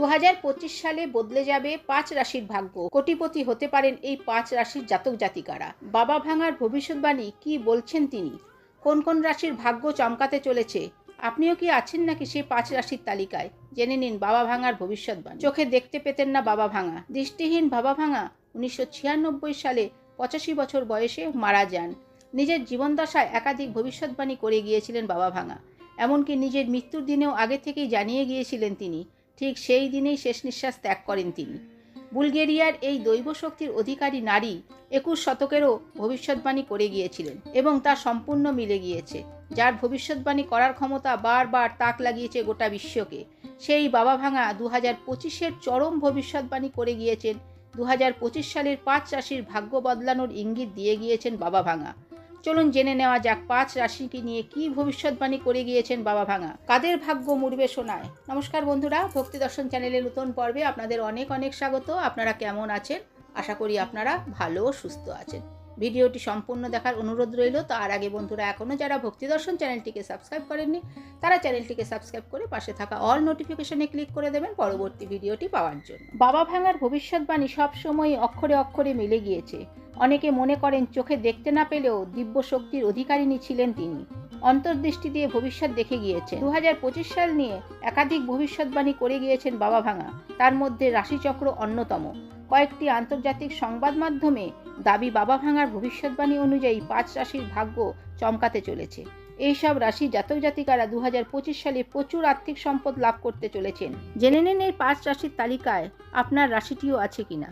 দু হাজার পঁচিশ সালে বদলে যাবে পাঁচ রাশির ভাগ্য। কোটিপতি হতে পারেন এই পাঁচ রাশির জাতক জাতিকারা। বাবা ভাঙার ভবিষ্যৎবাণী কি বলছেন তিনি? কোন কোন রাশির ভাগ্য চমকাতে চলেছে? আপনিও কি আছেন নাকি সেই পাঁচ রাশির তালিকায়? জেনে নিন বাবা ভাঙার ভবিষ্যৎবাণী। চোখে দেখতে পেতেন না বাবা ভাঙা। দৃষ্টিহীন বাবা ভাঙা উনিশশো ছিয়ানব্বই সালে পঁচাশি বছর বয়সে মারা যান। নিজের জীবনদশায় একাধিক ভবিষ্যৎবাণী করে গিয়েছিলেন বাবা ভাঙা। এমনকি নিজের মৃত্যুর দিনেও আগে থেকেই জানিয়ে গিয়েছিলেন তিনি ঠিক সেই দিনেই শেষ নিঃশ্বাস ত্যাগ করেন তিনি। বুলগেরিয়ার এই দৈব শক্তির অধিকারী নারী একুশ শতকেরও ভবিষ্যৎবাণী করে গিয়েছিলেন এবং তা সম্পূর্ণ মিলে গিয়েছে। যার ভবিষ্যৎবাণী করার ক্ষমতা বারবার তাক লাগিয়েছে গোটা বিশ্বকে। সেই বাবা ভাঙা দু হাজার পঁচিশের চরম ভবিষ্যৎবাণী করে গিয়েছেন। দু হাজার পঁচিশ সালের পাঁচ চাষির ভাগ্য বদলানোর ইঙ্গিত দিয়ে গিয়েছেন বাবা ভাঙা চলুন জেনে নেওয়া যাক পাঁচ রাশিকে নিয়ে কি ভবিষ্যৎবাণী করে গিয়েছেন বাবা ভাঙা। কাদের ভাগ্য মুড়বে শোনায় নমস্কার বন্ধুরা, ভক্তি দর্শন চ্যানেলের নতুন পর্বে আপনাদের অনেক অনেক স্বাগত। আপনারা কেমন আছেন? আশা করি আপনারা ভালো সুস্থ আছেন। ভিডিওটি সম্পূর্ণ দেখার অনুরোধ রইল। তার আগে বন্ধুরা এখনও যারা ভক্তি দর্শন চ্যানেলটিকে সাবস্ক্রাইব করেননি, তারা চ্যানেলটিকে সাবস্ক্রাইব করে পাশে থাকা অল নোটিফিকেশনে ক্লিক করে দেবেন পরবর্তী ভিডিওটি পাওয়ার জন্য। বাবা ভাঙার ভবিষ্যৎবাণী সবসময় অক্ষরে অক্ষরে মিলে গিয়েছে। অনেকে মনে করেন চোখে দেখতে না পেলেও দিব্য শক্তির অধিকারিণী ছিলেন তিনি। অন্তর্দৃষ্টি দিয়ে ভবিষ্যৎ দেখে গিয়েছে দু সাল নিয়ে একাধিক ভবিষ্যৎবাণী করে গিয়েছেন বাবা ভাঙা। তার মধ্যে রাশিচক্র অন্যতম। কয়েকটি আন্তর্জাতিক সংবাদ মাধ্যমে দাবি বাবা ভাঙার ভবিষ্যৎবাণী অনুযায়ী পাঁচ রাশির ভাগ্য চমকাতে চলেছে। এইসব রাশি জাতক জাতিকারা দু হাজার পঁচিশ সালে প্রচুর আর্থিক সম্পদ লাভ করতে চলেছেন। জেনে নিন এই পাঁচ রাশির তালিকায় আপনার রাশিটিও আছে কিনা।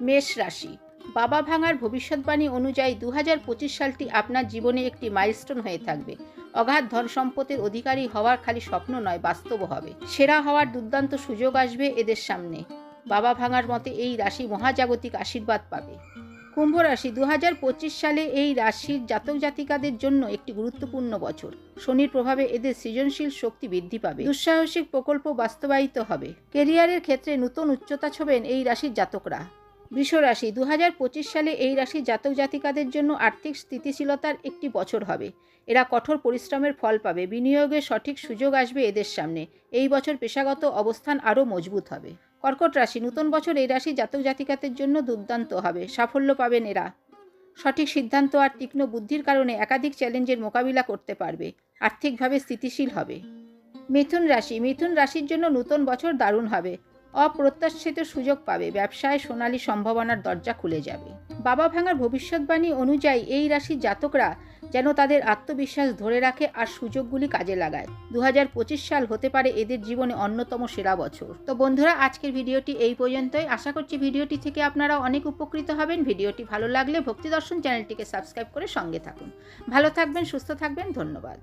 মেষ রাশি। বাবা ভাঙার ভবিষ্যৎবাণী অনুযায়ী দু হাজার পঁচিশ সালটি আপনার জীবনে একটি মাইলস্টোন হয়ে থাকবে। অগাধ ধন সম্পদের অধিকারী হওয়ার খালি স্বপ্ন নয়, বাস্তব হবে। সেরা হওয়ার দুর্দান্ত সুযোগ আসবে এদের সামনে। বাবা ভাঙার মতে এই রাশি মহাজাগতিক আশীর্বাদ পাবে। কুম্ভ রাশি দু হাজার পঁচিশ সালে এই রাশির জাতক জাতিকাদের জন্য একটি গুরুত্বপূর্ণ বছর। শনির প্রভাবে এদের সৃজনশীল শক্তি বৃদ্ধি পাবে। দুঃসাহসিক প্রকল্প বাস্তবায়িত হবে। কেরিয়ারের ক্ষেত্রে নতুন উচ্চতা ছবেন এই রাশির জাতকরা। বৃষ রাশি দু হাজার পঁচিশ সালে এই রাশি জাতক জাতিকাদের জন্য আর্থিক স্থিতিশীলতার একটি বছর হবে। এরা কঠোর পরিশ্রমের ফল পাবে, বিনিয়োগের সঠিক সুযোগ আসবে এদের সামনে। এই বছর পেশাগত অবস্থান আরও মজবুত হবে। কর্কট রাশি, নতুন বছর এই রাশি জাতক জাতিকাদের জন্য দুর্দান্ত হবে, সাফল্য পাবেন এরা। সঠিক সিদ্ধান্ত আর তীক্ষ্ণ বুদ্ধির কারণে একাধিক চ্যালেঞ্জের মোকাবিলা করতে পারবে, আর্থিকভাবে স্থিতিশীল হবে। মিথুন রাশি, মিথুন রাশির জন্য নতুন বছর দারুণ হবে। অপ্রত্যাশিত সুযোগ পাবে। ব্যবসায় সোনালী সম্ভাবনার দরজা খুলে যাবে। বাবা ভাঙার ভবিষ্যৎবাণী অনুযায়ী এই রাশির জাতকরা যেন তাদের আত্মবিশ্বাস ধরে রাখে আর সুযোগগুলি কাজে লাগায়। দু হাজার পঁচিশ সাল হতে পারে এদের জীবনে অন্যতম সেরা বছর। তো বন্ধুরা, আজকের ভিডিওটি এই পর্যন্তই। আশা করছি ভিডিওটি থেকে আপনারা অনেক উপকৃত হবেন। ভিডিওটি ভালো লাগলে ভক্তি দর্শন চ্যানেলটিকে সাবস্ক্রাইব করে সঙ্গে থাকুন। ভালো থাকবেন, সুস্থ থাকবেন, ধন্যবাদ।